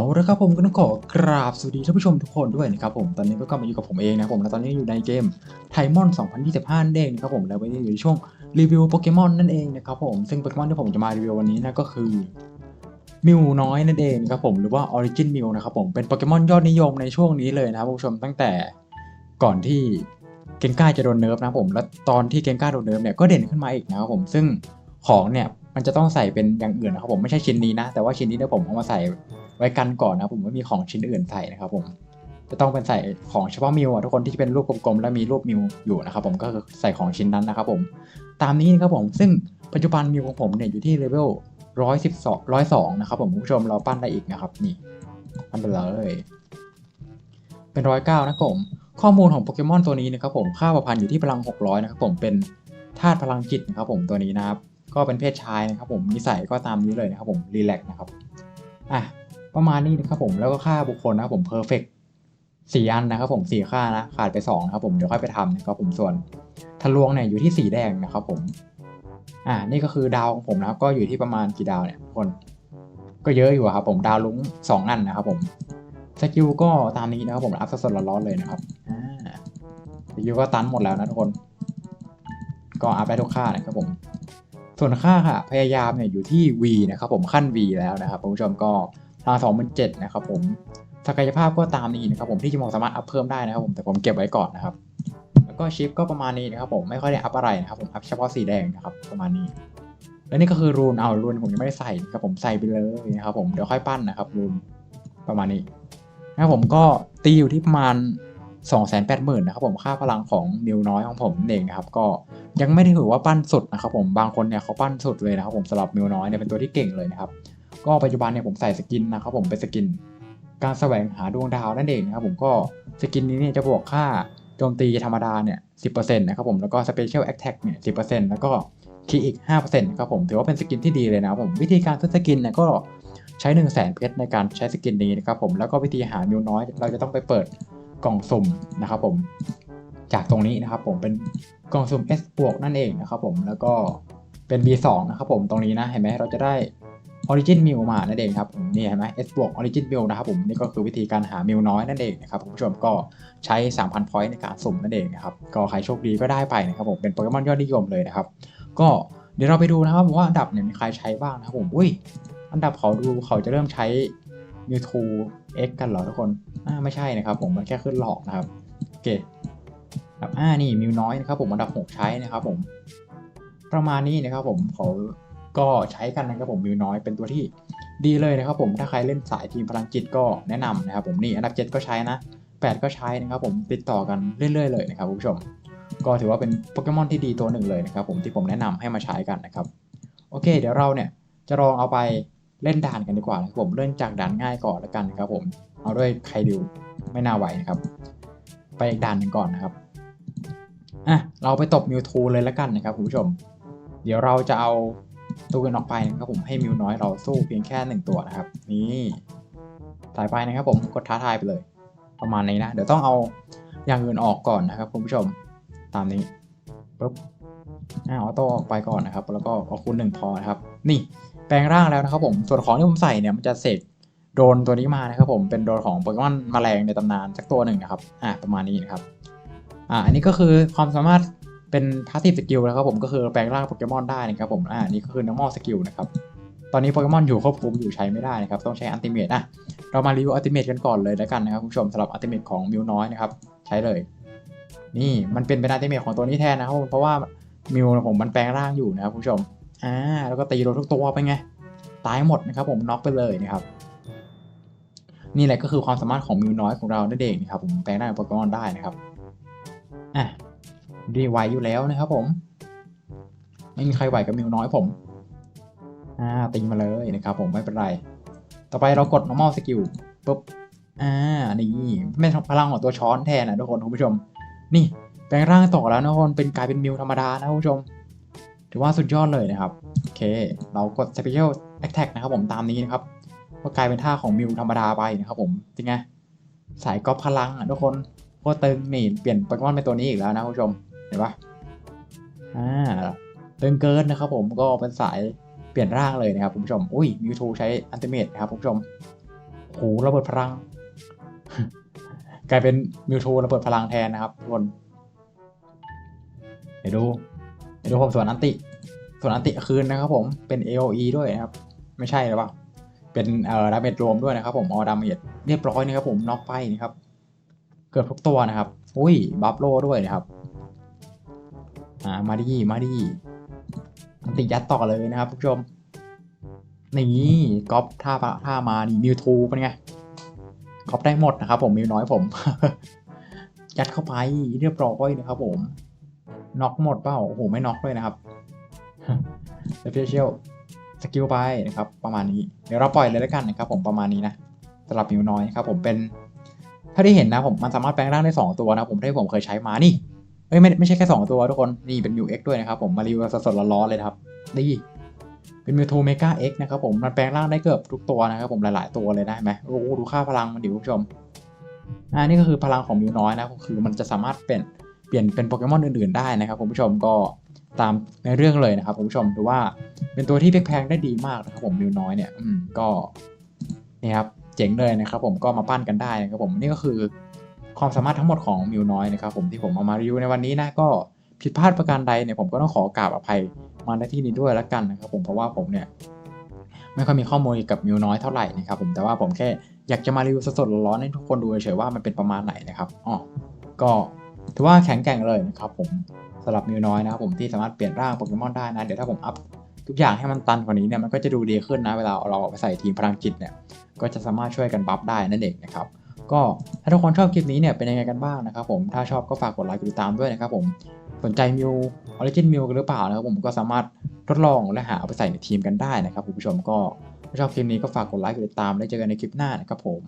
เอาละครับผมก็ต้องขอกราบสวัสดีท่านผู้ชมทุกคนด้วยนะครับผมตอนนี้ก็กลับมาอยู่กับผมเองนะผมและตอนนี้อยู่ในเกมไทมอน 2025นั่นเองนะครับผมแล้ววันนี้อยู่ในช่วงรีวิวโปเกมอนนั่นเองนะครับผมซึ่งโปเกมอนที่ผมจะมารีวิววันนี้นะก็คือมิวน้อยนั่นเองนะครับผมหรือว่าออริจินมิวนะครับผมเป็นโปเกมอนยอดนิยมในช่วงนี้เลยนะครับผู้ชมตั้งแต่ก่อนที่เกนก้าจะโดนเนิร์ฟนะผมและตอนที่เกนก้าโดนเนิร์ฟเนี่ยก็เด่นขึ้นมาอีกนะครับผมซึ่งของเนี่ยมันจะต้องใส่เป็นอย่างอื่นนะครับผมไม่ใช่ชิ้นนี้นะแต่ว่าชิ้นนี้เนี่ยผมเอามาใส่ ไว้กันก่อนนะผมไม่มีของชิ้นอื่นใส่นะครับผมจะต้องเป็นใส่ของเฉพาะมิวอะทุกคนที่เป็นรูปกลมๆและมีรูปมิวอยู่นะครับผมก็ใส่ของชิ้นนั้นนะครับผมตามนี้นะครับผมซึ่งปัจจุบันมิวของผมเนี่ยอยู่ที่เลเวลร้อยสิบสองร้อยสองนะครับผมคุณผู้ชมเราปั้นได้อีกนะครับนี่ปั้นไปเลยเป็นร้อยเก้านะครับผมข้อมูลของโปเกมอนตัวนี้นะครับผมค่าประพันธ์อยู่ที่พลัง 600นะครับผมเป็นธาตุพลังจิตนะครับผมตัวนี้นะครับก็เป็นเพศชายนะครับผมนิสัยก็ตามนี้เลยนะครับผมรีแลกนะครับอะ ประมาณนี้นะครับผมแล้วก็ค่าบุคคลนะครับผมเพอร์เฟกสี่อันนะครับผมสี่ค่านะขาดไป2นะครับผมเดี๋ยวค่อยไปทำนะครับผมส่วนทะลวงเนี่ยอยู่ที่สีแดงนะครับผมอ่านี่ก็คือดาวของผมนะครับ ก็อยู่ที่ประมาณกี่ดาวเนี่ยทุกคน ก็เยอะอยู่อะครับผมดาวลุ้งสองอันนะครับผมสกิลก็ตามนี้นะครับผมอัพสดๆร้อนๆเลยนะครับสกิลก็ตันหมดแล้วนะทุกคน ก็อัพได้ทุกค่านะครับผม ส่วนค่าค่ะพยายามเนี่ยอยู่ที่ V นะครับผมขั้น V แล้วนะครับคุณผู้ชมก็ ทางสองมันเจ็ดนะครับผมศักยภาพก็ตามนี้นะครับผมที่จะมองสามารถอัพเพิ่มได้นะครับผมแต่ผมเก็บไว้ก่อนนะครับ แล้วก็ชิปก็ประมาณนี้นะครับผมไม่ค่อยได้อัพอะไรนะครับผมอัพเฉพาะสีแดงนะครับประมาณนี้ และนี่ก็คือรูนเอารูนผมยังไม่ได้ใส่นะครับผมใส่ไปเลยนะครับผมเดี๋ยวค่อยปั้นนะครับรูนประมาณนี้นะครับผมก็ตีอยู่ที่ประมาณ2 8 0 0 0 0นะครับผมค่าพลังของมิวน้อยของผมเองนะครับก็ยังไม่ได้ถือว่าปั้นสุดนะครับผมบางคนเนี่ยเขาปั้นสุดเลยนะครับผมสำหรับมิวน้อยเนี่ยเป็นตัวที่เก่งเลยนะครับ ก็ปัจจุบันเนี่ยผมใส่สกินนะครับผมเป็นสกิน การแสวงหาดวงดาวนั่นเองนะครับผมก็สกินนี้เนี่ยจะบวกค่าโจมตีธรรมดาเนี่ย10%นะครับผมแล้วก็ Special Attack เนี่ย10%แล้วก็คีอีก5%นะครับผมถือว่าเป็นสกินที่ดีเลยนะครับผมวิธีการซื้อสกินเนี่ยก็ใช้ 1 0 0 0 0แสนเพชรในการใช้สกินนี้นะครับผมแล้วก็วิธีหามิวน้อย เราจะต้องไปเปิดกล่องสุ่มนะครับผมจากตรงนี้นะครับผมเป็นกล่องสุ่ม S บวกนั่นเองนะครับผมแล้วก็เป็น B2 นะครับผมตรงนี้นะเห็นไหมเราจะได้ Origin m i l มานั่นเองครับนี่เห็นไหม S บวก Origin m i l นะครับผมนี่ก็คือวิธีการหามิลน้อยนั่นเองนะครับคุณผู้ชมก็ใช้ 3,000 point ในการสุ่มนั่นเองนะครับก็ใครโชคดีก็ได้ไปนะครับผมเป็นโปเกมอนยอดนิยมเลยนะครับก็เดี๋ยวเราไปดูนะครับว่าอันดับเนี่ยมีใครใช้บ้างนะครับผมอุ้ยอันดับเขาดูเขาจะเริ่มใช้ Mewtwo X กันเหรอทุกคนอ่าไม่ใช่นะครับผมมันแค่ขึ้นหลอกนะครับโอเคครับอ่านี่มิวน้อยนะครับผมอันดับ 6 ใช้นะครับผมประมาณนี้นะครับผมเขา ก็ใช้กันนะครับผมมิวน้อยเป็นตัวที่ดีเลยนะครับผมถ้าใครเล่นสายทีมพลังจิตก็แนะนำนะครับผมนี่อันดับ 7 ก็ใช้นะ 8 ก็ใช้นะครับผมติดต่อกันเรื่อยๆเลยนะครับคุณผู้ชม ก็ถือว่าเป็นโปเกมอนที่ดีตัวหนึ่งเลยนะครับผมที่ผมแนะนำให้มาใช้กันนะครับโอเค เดี๋ยวเราเนี่ยจะลองเอาไปเล่นด่านกันดีกว่านะครับผมเริ่มจากด่านง่ายก่อนแล้วกันนะครับผมเอาด้วยไครดิวไม่น่าไหวนะครับ ไปอีกด่านหนึ่งก่อนนะครับอะเราไปตบมิวทูเลยแล้วกันนะครับคุณผู้ชม เดี๋ยวเราจะเอา ตัวกันออกไปนะครับผมให้มิวน้อยเราสู้เพียงแค่หนึ่งตัวนะครับ นี่สายไปนะครับผมกดท้าทายไปเลย ประมาณนี้นะ เดี๋ยวต้องเอาอย่างอื่นออกก่อนนะครับคุณผู้ชมตามนี้ปุ๊บออโต้ออกไปก่อนนะครับ แล้วก็เอาคูณหนึ่งพอนะครับ นี่แปลงร่างแล้วนะครับผมส่วนของที่ผมใส่เนี่ยมันจะเสกโดนตัวนี้มานะครับผมเป็นโดนของโปเกมอนแมลงในตำนานสักตัวหนึ่งนะครับ อ่าประมาณนี้นะครับ อ่าอันนี้ก็คือความสามารถ เป็นพาสซีฟสกิลนะครับผมก็คือแปลงร่างโปเกมอนได้นะครับผมอ่านี่ก็คือ normal skill นะครับตอนนี้โปเกมอนอยู่ควบคุมอยู่ใช้ไม่ได้นะครับต้องใช้อัลติเมทอะเรามารีวิวอัลติเมทกันก่อนเลยแล้วกันนะครับคุณผู้ชมสำหรับอัลติเมทของมิวน้อยนะครับใช้เลย นี่มันเป็นเป็นอัลติเมทของตัวนี้แทนนะครับเพราะว่ามิวผมมันแปลงร่างอยู่นะครับคุณผู้ชมอ่าแล้วก็ตีโดนทุกตัวไปไงตายหมดนะครับผมน็อกไปเลยนะครับนี่แหละก็คือความสามารถของมิวน้อยของเรานั่นเองนะครับผมแปลงร่างโปเกมอนได้นะครับอะ ดีไหวอยู่แล้วนะครับผม ไม่มีใครไหวกับมิวน้อยผม อ่าตีมาเลยนะครับผมไม่เป็นไร ต่อไปเรากด normal skill ปุ๊บ อ่า นี่ไม่พลังของตัวช้อนแทนนะทุกคนคุณผู้ชม นี่แปลงร่างต่อแล้วนะทุกคนเป็นกลายเป็นมิวธรรมดานะคุณผู้ชม ถือว่าสุดยอดเลยนะครับ โอเค เรากด special attack นะครับผมตามนี้นะครับ ก็กลายเป็นท่าของมิวธรรมดาไปนะครับผมจริงไงสายก๊อปพลังอะทุกคนโคตรตึงนี่เปลี่ยนโปเกมอนเป็นตัวนี้อีกแล้วนะคุณผู้ชม เห็นปะอ่าเตึงเกินนะครับผมก็เป็นสายเปลี่ยนร่างเลยนะครับคุณผู้ชม อุ้ยมิวทูใช้อันติเมตนะครับคุณผู้ชมโหระเบิดพลัง กลายเป็นมิวทูระเบิดพลังแทนนะครับทุกคนเดี๋ยวดูเดี๋ยวดูผมส่วนอันติ ส่วนอันติคืนนะครับผมเป็น AOE ด้วยนะครับ ไม่ใช่หรือเปล่าเป็นเอ่อดาเมจรวมด้วยนะครับผมออดาเมจเรียบร้อยนะครับผมน็อกไปนะครับ เกือบทุกตัวนะครับ อุ้ยบัฟโลด้วยนะครับ อ่ามาดีมาดีอันติยัดต่อเลยนะครับทุกผู้ชม นี่ก๊อปท่าท่ามานี่มิวทูเป็นไงก๊อปได้หมดนะครับผมมิวน้อยผม ยัดเข้าไปเรียบร้อยนะครับผมน็อกหมดเปล่าโอ้โหไม่น็อกด้วยนะครับสเปเชียลสกิลไปนะครับ ประมาณนี้เดี๋ยวเราปล่อยเลยแล้วกันนะครับ ผมประมาณนี้นะสำหรับมิวน้อยครับผมเป็นถ้าที่เห็นนะผมมันสามารถแปลงร่างได้ 2 ตัวนะผมที่ผมเคยใช้มานี่ เอ้ยไม่ไม่ใช่แค่ 2 ตัวทุกคน นี่เป็นมิวเอ็กด้วยนะครับผมมารีวิวสดๆร้อนๆเลยครับดีเป็นมิวทูเมกาเอ็กนะครับผมมันแปลงร่างได้เกือบทุกตัวนะครับผมหลายๆตัวเลยได้ไหมโอ้โหดูค่าพลังมันดิคุณผู้ชมอ่านี่ก็คือพลังของมิวน้อยนะคือมันจะสามารถเปลี่ยนเปลี่ยนเป็นโปเกมอนอื่นๆได้นะครับคุณผู้ชมก็ตามในเรื่องเลยนะครับคุณผู้ชมดูว่าเป็นตัวที่แพงๆได้ดีมากนะครับผมมิวน้อยเนี่ยอืมก็นี่ครับเจ๋งเลยนะครับผมก็มาปั้นกันได้นะครับผมนี่ก็คือ ความสามารถทั้งหมดของมิวน้อยนะครับผมที่ผมเอามารีวิวในวันนี้นะก็ผิดพลาดประการใดเนี่ยผมก็ต้องขอกราบอภัยมาในที่นี้ด้วยล้วกันนะครับผมเพราะว่าผมเนี่ยไม่ค่อยมีข้อมูลเกี่ยวกับมิวน้อยเท่าไหร่นะครับผมแต่ว่าผมแค่อยากจะมารีวิวสดๆร้อนๆให้ทุกคนดูเฉยๆว่ามันเป็นประมาณไหนนะครับอ๋อก็ถือว่าแข็งแกร่งเลยนะครับผมสำหรับมิวน้อยนะครับผมที่สามารถเปลี่ยนร่างโปเกมอนได้นะเดี๋ยวถ้าผมอัพทุกอย่างให้มันตันกว่านี้เนี่ยมันก็จะดูดีขึ้นนะเวลาเราเอาไปใส่ทีมพลังจิตเนี่ยก็จะสามารถช่วยกันบัฟได้นั่นเองนะครับ ก็ถ้าทุกคนชอบคลิปนี้เนี่ยเป็นยังไงกันบ้างนะครับผมถ้าชอบก็ฝากกดไลค์กดติดตามด้วยนะครับผมสนใจมิวออริจินมิวกันหรือเปล่านะครับผมก็สามารถทดลองและหาเอาไปใส่ในทีมกันได้นะครับคุณผู้ชมก็ถ้าชอบคลิปนี้ก็ฝากกดไลค์กดติดตามแล้วเจอกันในคลิปหน้านะครับผม